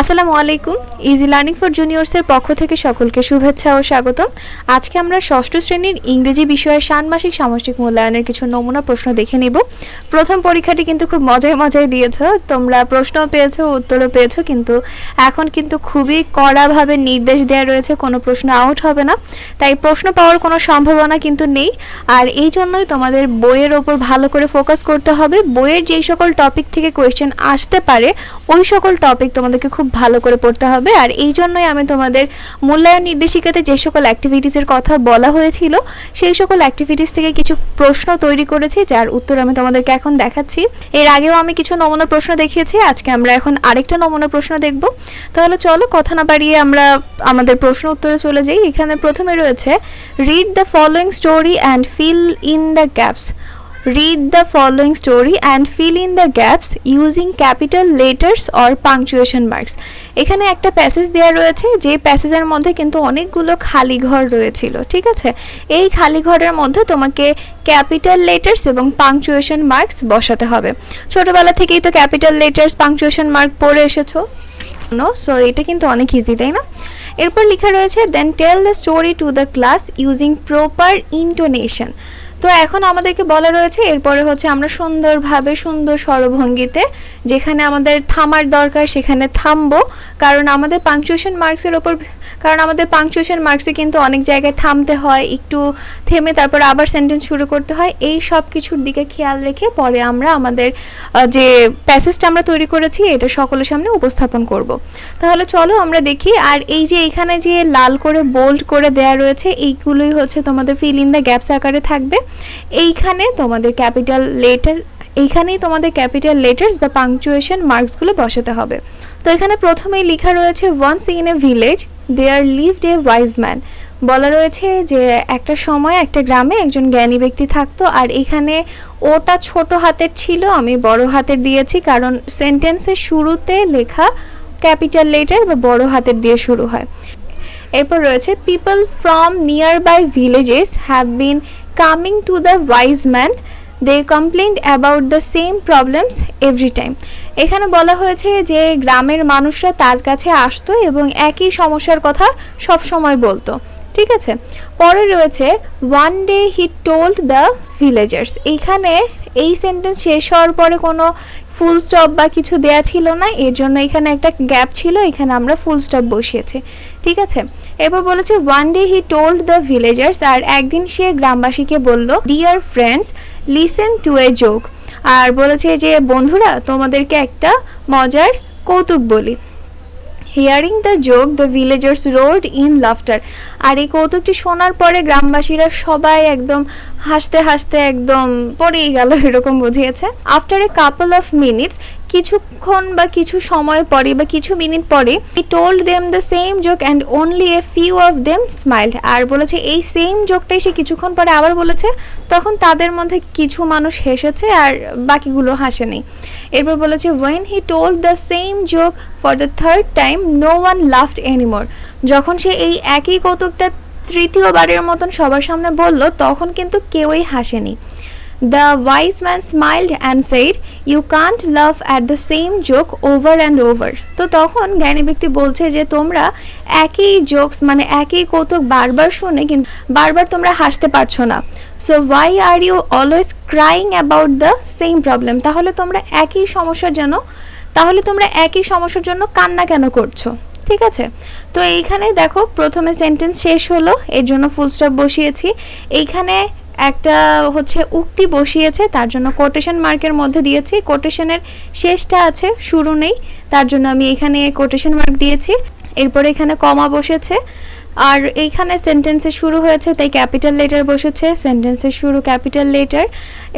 আসসালামু আলাইকুম। Easy learning for জুনিয়র্সের পক্ষ থেকে সকলকে শুভেচ্ছা ও স্বাগতম। আজকে আমরা ষষ্ঠ শ্রেণির ইংরেজি বিষয়ের ষান্মাসিক সামষ্টিক মূল্যায়নের কিছু নমুনা প্রশ্ন দেখে নিব। প্রথম পরীক্ষাটি কিন্তু খুব মজায় মজায় দিয়েছ। তোমরা প্রশ্নও পেয়েছ, উত্তরও পেয়েছ, কিন্তু এখন কিন্তু খুবই কড়াভাবে নির্দেশ দেওয়া রয়েছে, কোনো প্রশ্ন আউট হবে না। তাই প্রশ্ন পাওয়ার কোনো সম্ভাবনা কিন্তু নেই। আর এই জন্যই তোমাদের বইয়ের ওপর ভালো করে ফোকাস করতে হবে। বইয়ের যেই সকল টপিক থেকে কোয়েশ্চেন আসতে পারে, ওই সকল টপিক তোমাদেরকে খুব ভালো করে পড়তে হবে। আর এই জন্যই আমি তোমাদের মূল্যায়ন নির্দেশিকাতে যে সকল অ্যাক্টিভিটিসের কথা বলা হয়েছিল, সেই সকল অ্যাক্টিভিটিস থেকে কিছু প্রশ্ন তৈরি করেছি, যার উত্তর আমি তোমাদেরকে এখন দেখাচ্ছি। এর আগেও আমি কিছু নমুনা প্রশ্ন দেখিয়েছি, আজকে আমরা এখন আরেকটা নমুনা প্রশ্ন দেখব। তাহলে চলো কথা না বাড়িয়ে আমরা আমাদের প্রশ্ন উত্তরে চলে যাই। এখানে প্রথমে রয়েছে read the following story and fill in the gaps Read the following story and fill in the gaps using capital letters or punctuation marks. এখানে একটা প্যাসেজ দেওয়া রয়েছে, যে প্যাসেজের মধ্যে কিন্তু অনেকগুলো খালি ঘর রয়েছিল, ঠিক আছে? এই খালি ঘরের মধ্যে তোমাকে ক্যাপিটাল লেটার্স এবং পাংচুয়েশন মার্কস বসাতে হবে। ছোটবেলা থেকেই তো ক্যাপিটাল লেটার্স পাংচুয়েশন মার্ক পড়ে এসেছ। নো সো এটা কিন্তু অনেক ইজি তাই না? এরপর লেখা রয়েছে then tell the story to the class using proper intonation তো এখন আমাদেরকে বলা রয়েছে, এরপরে হচ্ছে আমরা সুন্দরভাবে সুন্দর স্বরভঙ্গিতে যেখানে আমাদের থামার দরকার সেখানে থামবো। কারণ আমাদের পাংচুয়েশন মার্কসের ওপর, কারণ আমাদের পাংচুয়েশন মার্কসে কিন্তু অনেক জায়গায় থামতে হয়, একটু থেমে তারপর আবার সেন্টেন্স শুরু করতে হয়। এই সব কিছুর দিকে খেয়াল রেখে পরে আমরা আমাদের যে প্যাসেজটা আমরা তৈরি করেছি, এটা সকলের সামনে উপস্থাপন করব। তাহলে চলো আমরা দেখি, আর এই যে এখানে যে লাল করে বোল্ড করে দেয়া রয়েছে, এইগুলোই হচ্ছে তোমাদের ফিল ইন দ্য গ্যাপস আকারে থাকবে। এইখানে তোমাদের ক্যাপিটাল লেটার, এইখানেই তোমাদের ক্যাপিটাল লেটার্স বা পাংচুয়েশন মার্কসগুলো বসাতে হবে। তো এখানে প্রথমেই লেখা রয়েছে once in a village there lived a wise man বলা রয়েছে যে একটা সময় একটা গ্রামে একজন জ্ঞানী ব্যক্তি থাকতো, আর এখানে ওটা ছোট হাতের ছিল, আমি বড় হাতের দিয়েছি, কারণ সেন্টেন্সের শুরুতে লেখা ক্যাপিটাল লেটার বা বড় হাতের দিয়ে শুরু হয়। এরপর রয়েছে people from near by villages have been coming to the wise man they complaint about the same problems every time এখানে বলা হয়েছে যে, গ্রামের মানুষরা তার কাছে আসতো এবং একই সমস্যার কথা সব সময় বলতো। ঠিক আছে? পরে রয়েছে one day he told the villagers এইখানে এই সেন্টেন্স শেষ হওয়ার পরে কোনো ফুল স্টপ বা কিছু দেয়া ছিল না, এর জন্য এখানে একটা গ্যাপ ছিল, এখানে আমরা ফুল স্টপ বসিয়েছি। ঠিক আছে? এবার বলেছে one day he told the villagers আর একদিন সে গ্রামবাসীকে বলল dear friends listen to a joke আর বলেছে যে, বন্ধুরা, তোমাদেরকে একটা মজার কৌতুক বলি। Hearing the joke the villagers roared in laughter আর এই কৌতুকটি শোনার পরে গ্রামবাসীরা সবাই একদম হাসতে হাসতে একদম পড়েই গেল, এরকম বুঝিয়েছে। After a couple of minutes কিছুক্ষণ বা কিছু সময় পরে বা কিছু মিনিট পরে he told them the same joke and only a few of them smiled আর বলেছে, এই সেম জোকটাই সে কিছুক্ষণ পরে আবার বলেছে, তখন তাদের মধ্যে কিছু মানুষ হেসেছে আর বাকিগুলো হাসেনি। এরপর বলেছে when he told the same joke for the third time no one laughed anymore যখন সে এই একই কৌতুকটা তৃতীয়বারের মতন সবার সামনে বলল, তখন কিন্তু কেউই হাসেনি। The wise man smiled and said you can't laugh at the same joke over and over তো তখন জ্ঞানী ব্যক্তি বলছে যে, তোমরা একই জোকস মানে একই কৌতুক বারবার শুনে কিন্তু বারবার তোমরা হাসতে পারছ না। So why are you always crying about the same problem তাহলে তোমরা একই সমস্যার জন্য, তাহলে তোমরা একই সমস্যার জন্য কান্না কেন করছ? ঠিক আছে? তো এইখানে দেখো, প্রথমে সেন্টেন্স শেষ হলো, এর জন্য ফুল স্টপ বসিয়েছি। এইখানে একটা হচ্ছে উক্তি বসিয়েছে, তার জন্য কোটেশন মার্কের মধ্যে দিয়েছি। কোটেশনের শেষটা আছে, শুরু নেই, তার জন্য আমি এখানে কোটেশন মার্ক দিয়েছি। এরপরে এখানে কমা বসেছে। আর এইখানে সেন্টেন্সে শুরু হয়েছে, তাই ক্যাপিটাল লেটার বসেছে সেন্টেন্সের শুরু ক্যাপিটাল লেটার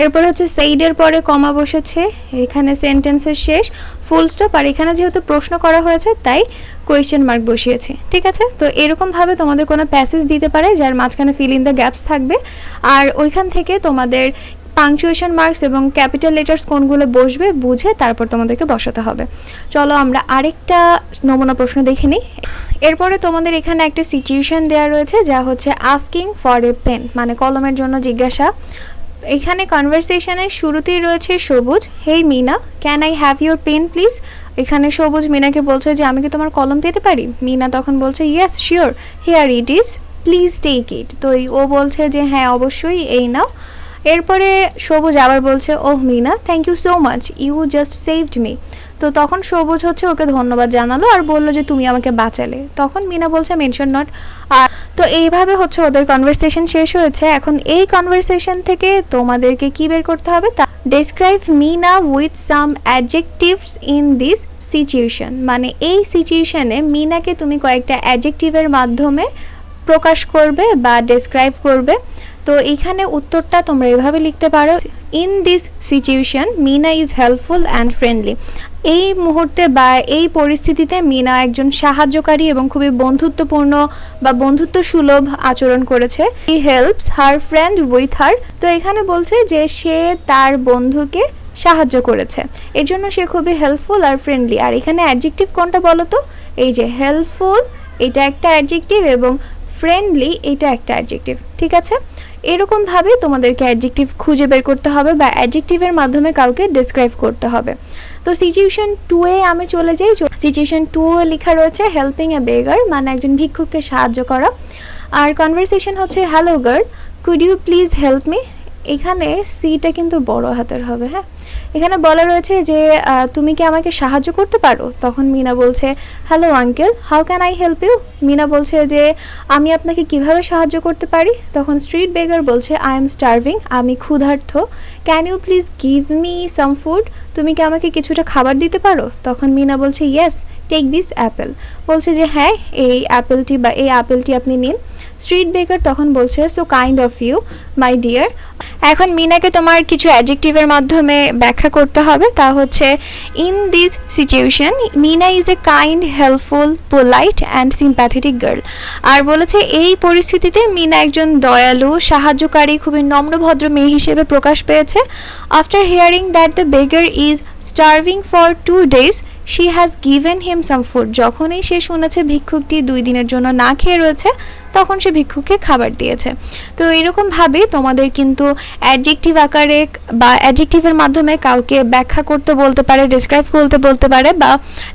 এরপর হচ্ছে সেইডের পরে কমা বসেছে, এখানে সেন্টেন্সের শেষ ফুল স্টপ আর এখানে যেহেতু প্রশ্ন করা হয়েছে, তাই কোয়েশ্চেন মার্ক বসিয়েছে, ঠিক আছে? তো এরকমভাবে তোমাদের কোনো প্যাসেজ দিতে পারে, যার মাঝখানে ফিল ইন দ্য গ্যাপস থাকবে, আর ওইখান থেকে তোমাদের পাংচুয়েশন মার্কস এবং ক্যাপিটাল লেটার্স কোনগুলো বসবে বুঝে তারপর তোমাদেরকে বসাতে হবে। চলো আমরা আরেকটা নমুনা প্রশ্ন দেখে নিই। এরপরে তোমাদের এখানে একটা সিচুয়েশন দেওয়া রয়েছে যা হচ্ছে আস্কিং ফর এ পেন মানে কলমের জন্য জিজ্ঞাসা। এখানে কনভারসেশনের শুরুতেই রয়েছে Sabuj hey Mina can I have your pen please এখানে সবুজ মিনাকে বলছে যে, আমি কি তোমার কলম পেতে পারি? মিনা তখন বলছে yes sure here it is please take it তো ও বলছে যে হ্যাঁ অবশ্যই, এই নাও। এরপরে সবুজ আবার বলছে, ওহ, Mina thank you so much you just saved me তো তখন সবুজ হচ্ছে ওকে ধন্যবাদ জানালো আর বলল যে, তুমি আমাকে বাঁচালে। তখন মিনা বলছে মেনশন নট আর তো এইভাবে হচ্ছে ওদের কনভারসেশন শেষ হয়েছে। এখন এই কনভারসেশন থেকে তোমাদেরকে কি বের করতে হবে? তা describe Mina with some adjectives in this situation মানে এই সিচুয়েশনে মিনাকে তুমি কয়েকটা অ্যাডজেক্টিভের মাধ্যমে প্রকাশ করবে বা ডেসক্রাইব করবে। তো এখানে উত্তরটা তোমরা এভাবে লিখতে পারো in this situation Mina is helpful and friendly এই মুহূর্তে বা এই পরিস্থিতিতে মিনা একজন সাহায্যকারী এবং খুবই বন্ধুত্বপূর্ণ বা বন্ধুত্ব সুলভ আচরণ করেছে। He helps her friend with her তো এখানে বলছে যে সে তার বন্ধুকে সাহায্য করেছে। এর জন্য সে খুবই হেল্পফুল আর ফ্রেন্ডলি আর এখানে অ্যাডজেক্টিভ কোনটা বলো তো? এই যে হেল্পফুল এটা একটা অ্যাডজেক্টিভ এবং ফ্রেন্ডলি এটা একটা অ্যাডজেক্টিভ ঠিক আছে? এরকমভাবে তোমাদেরকে অ্যাডজেক্টিভ খুঁজে বের করতে হবে বা অ্যাডজেক্টিভের মাধ্যমে কাউকে ডিসক্রাইব করতে হবে। তো সিচুয়েশন টু এ আমি চলে যাই সিচুয়েশন টু এ লেখা রয়েছে হেল্পিং এ বেগার মানে একজন ভিক্ষুককে সাহায্য করা। আর কনভারসেশন হচ্ছে hello girl could you please help me এখানে সিটা কিন্তু বড় হাতের হবে হ্যাঁ? এখানে বলা রয়েছে যে তুমি কি আমাকে সাহায্য করতে পারো? তখন মিনা বলছে, hello uncle, how can I help you? Mina বলছে যে, আমি আপনাকে কীভাবে সাহায্য করতে পারি? তখন স্ট্রিট বেগার বলছে, আই এম স্টার্ভিং, আমি ক্ষুধার্থ can you please give me some food? তুমি কি আমাকে কিছুটা খাবার দিতে পারো? তখন মিনা বলছে, ইয়েস, টেক দিস অ্যাপেল। বলছে যে হ্যাঁ এই অ্যাপেলটি বা এই অ্যাপেলটি আপনি নিন। স্ট্রিট বেকার তখন বলছে so kind of you my dear এখন মিনাকে তোমার কিছু অ্যাডজেক্টিভের মাধ্যমে ব্যাখ্যা করতে হবে। তা হচ্ছে in this situation Mina is a kind helpful polite and sympathetic girl আর বলেছে, এই পরিস্থিতিতে মিনা একজন দয়ালু, সাহায্যকারী, খুবই নম্রভদ্র মেয়ে হিসেবে প্রকাশ পেয়েছে। After hearing that the beggar is starving for two days she has given him some food যখনই সে শুনেছে ভিক্ষুকটি দুই দিনের জন্য না খেয়ে রয়েছে, তখন সে ভিক্ষুককে খাবার দিয়েছে। তো এরকমভাবে তোমাদের কিন্তু অ্যাডজেক্টিভ আকারে বা অ্যাডজেক্টিভের মাধ্যমে কাউকে ব্যাখ্যা করতে বলতে পারে ডিসক্রাইব করতে বলতে পারে বা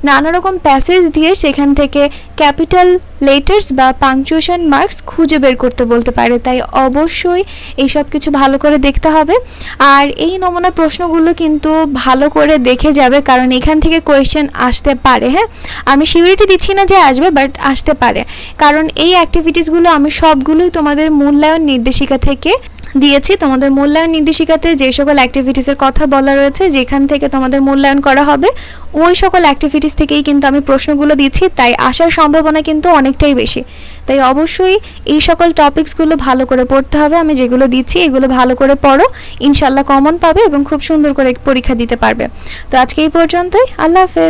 নানা রকম প্যাসেজ দিয়ে সেখান থেকে ক্যাপিটাল লেটার্স বা পাংচুয়েশন মার্কস খুঁজে বের করতে বলতে পারে, তাই অবশ্যই এইসব কিছু ভালো করে দেখতে হবে। আর এই নমুনা প্রশ্নগুলো কিন্তু ভালো করে দেখে যাবে, কারণ এখান থেকে কোয়েশ্চেন আসতে পারে হ্যাঁ? আমি সিউরিটি দিচ্ছি না যে আসবে বাট আসতে পারে। কারণ এই অ্যাক্টিভিটিসগুলো আমি সবগুলোই তোমাদের মূল্যায়ন নির্দেশিকা থেকে দিয়েছি তোমাদের মূল্যায়ন নির্দেশিকাতে যে সকল অ্যাক্টিভিটিসের কথা বলা রয়েছে, যেখান থেকে তোমাদের মূল্যায়ন করা হবে, ওই সকল অ্যাক্টিভিটিস থেকেই কিন্তু আমি প্রশ্নগুলো দিচ্ছি, তাই আসার সম্ভাবনা কিন্তু অনেকটাই বেশি। তাই অবশ্যই এই সকল টপিকসগুলো ভালো করে পড়তে হবে, আমি যেগুলো দিচ্ছি এগুলো ভালো করে পড়ো ইনশাল্লাহ কমন পাবে এবং খুব সুন্দর করে পরীক্ষা দিতে পারবে। তো আজকে এই পর্যন্তই, আল্লাহ হাফেজ।